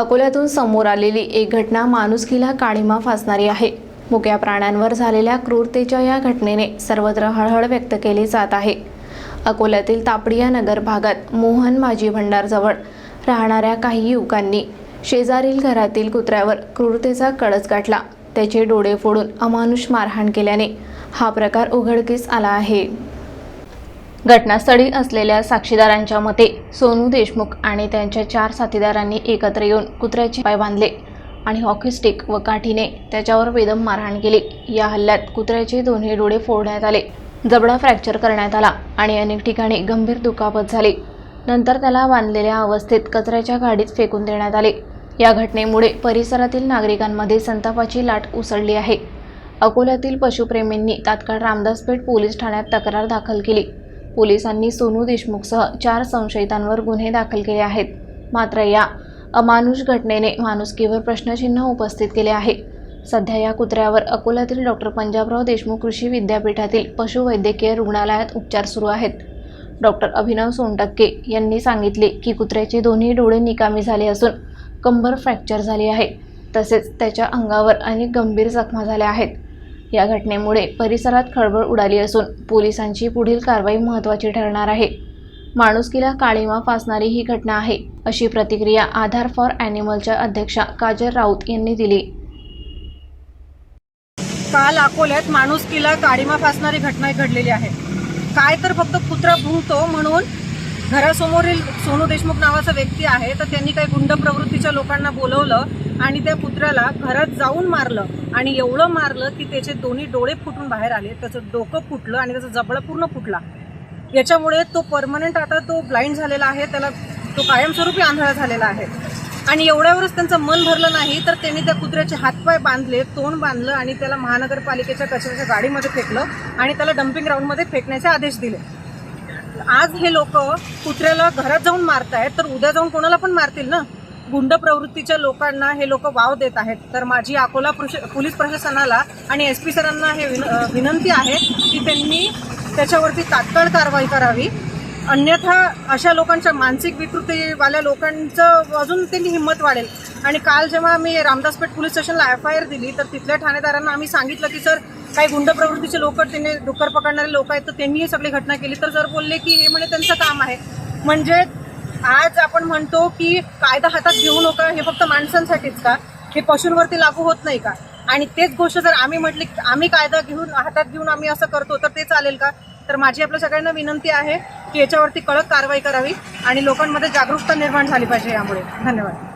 अकोल्यातून समोर आलेली एक घटना माणुसकीला काळीमा फासणारी आहे. मुक्या प्राण्यांवर झालेल्या क्रूरतेच्या या घटनेने सर्वत्र हळहळ व्यक्त केली जात आहे. अकोल्यातील तापडिया नगर भागात मोहन माजी भंडारजवळ राहणाऱ्या काही युवकांनी शेजारील घरातील कुत्र्यावर क्रूरतेचा कळस गाठला. त्याचे डोळे फोडून अमानुष मारहाण केल्याने हा प्रकार उघडकीस आला आहे. घटनास्थळी असलेल्या साक्षीदारांच्या मते सोनू देशमुख आणि त्यांच्या चार साथीदारांनी एकत्र येऊन कुत्र्याचे पाय बांधले आणि हॉकी स्टिक व काठीने त्याच्यावर बेदम मारहाण केली. या हल्ल्यात कुत्र्याचे दोन्ही डोळे फोडण्यात आले. जबडा फ्रॅक्चर करण्यात आला आणि अनेक ठिकाणी गंभीर दुखापत झाली. नंतर त्याला बांधलेल्या अवस्थेत कचऱ्याच्या गाडीत फेकून देण्यात आले. या घटनेमुळे परिसरातील नागरिकांमध्ये संतापाची लाट उसळली आहे. अकोल्यातील पशुप्रेमींनी तात्काळ रामदासपेठ पोलीस ठाण्यात तक्रार दाखल केली. पोलिसांनी सोनू देशमुखसह चार संशयितांवर गुन्हे दाखल केले आहेत. मात्र या अमानुष घटनेने माणुसकीवर प्रश्नचिन्ह उपस्थित केले आहे. सध्या या कुत्र्यावर अकोल्यातील डॉक्टर पंजाबराव देशमुख कृषी विद्यापीठातील पशुवैद्यकीय रुग्णालयात उपचार सुरू आहेत. डॉक्टर अभिनव सोनटक्के यांनी सांगितले की कुत्र्याचे दोन्ही डोळे निकामी झाले असून कंबर फ्रॅक्चर झाली आहे. तसेच त्याच्या अंगावर अनेक गंभीर जखमा झाल्या आहेत. या घटनेमुळे परिसरात खळबळ उडाली असून पोलिसांची पुढील कारवाई महत्त्वाची ठरणार आहे. माणुसकीला काळीमा फासणारी ही घटना आहे अशी प्रतिक्रिया आधार फॉर ॲनिमलच्या अध्यक्षा काजल राऊत यांनी दिली. काल अकोल्यात माणुसकीला काळीमा फासणारी घटना घडलेली आहे. काय तर फक्त कुत्रा भुंकतो म्हणून घरासमोरील सोनू देशमुख नावाचा व्यक्ती आहे तर त्यांनी काही गुंड प्रवृत्तीच्या लोकांना बोलवलं आणि त्या कुत्र्याला घरात जाऊन मारलं आणि एवढं मारलं की त्याचे दोन्ही डोळे फुटून बाहेर आले. त्याचं डोकं फुटलं आणि त्याचा जबडा पूर्ण फुटला. याच्यामुळे तो परमनंट आता तो ब्लाइंड झालेला आहे. त्याला तो कायमस्वरूपी आंधळा झालेला आहे. आणि एवढ्यावरच त्यांचं मन भरलं नाही तर त्यांनी त्या कुत्र्याचे हातपाय बांधले तोंड बांधलं आणि त्याला महानगरपालिकेच्या कचऱ्याच्या गाडीमध्ये फेकलं आणि त्याला डम्पिंग ग्राउंडमध्ये फेकण्याचे आदेश दिले. आज हे लोक कुत्र्याला घरात जाऊन मारतायत तर उद्या जाऊन कोणाला पण मारतील ना? गुंड प्रवृत्तीच्या लोकांना हे लोक वाव देत आहेत. तर माझी अकोला प्रश- पोलीस प्रशासनाला आणि एस पी सरांना हे विन- विनंती आहे की त्यांनी त्याच्यावरती तात्काळ कारवाई करावी. अन्यथा अशा लोकांच्या मानसिक विकृतीवाल्या लोकांचं अजून त्यांनी हिंमत वाढेल. आणि काल जेव्हा मी रामदासपेठ पोलीस स्टेशनला एफ आय आर दिली तर तिथल्या ठाणेदारांना आम्ही सांगितलं की सर काही गुंड प्रवृत्तीचे लोक त्यांनी डुक्कर पकडणारे लोक आहेत तर त्यांनी ही सगळी घटना केली. तर जर बोलले की हे म्हणे त्यांचं काम आहे. म्हणजे आज आपण म्हणतो की कायदा हातात घेऊ नका हे फक्त माणसांसाठीच का? हे पशूंवरती लागू होत नाही का? आणि तेच गोष्ट जर आम्ही म्हटली की आम्ही कायदा घेऊन हातात घेऊन आम्ही असं करतो तर ते चालेल का? तर माझी आपल्या सगळ्यांना विनंती आहे की याच्यावरती कडक कारवाई करावी आणि लोकांमध्ये जागरूकता निर्माण झाली पाहिजे यामुळे. धन्यवाद.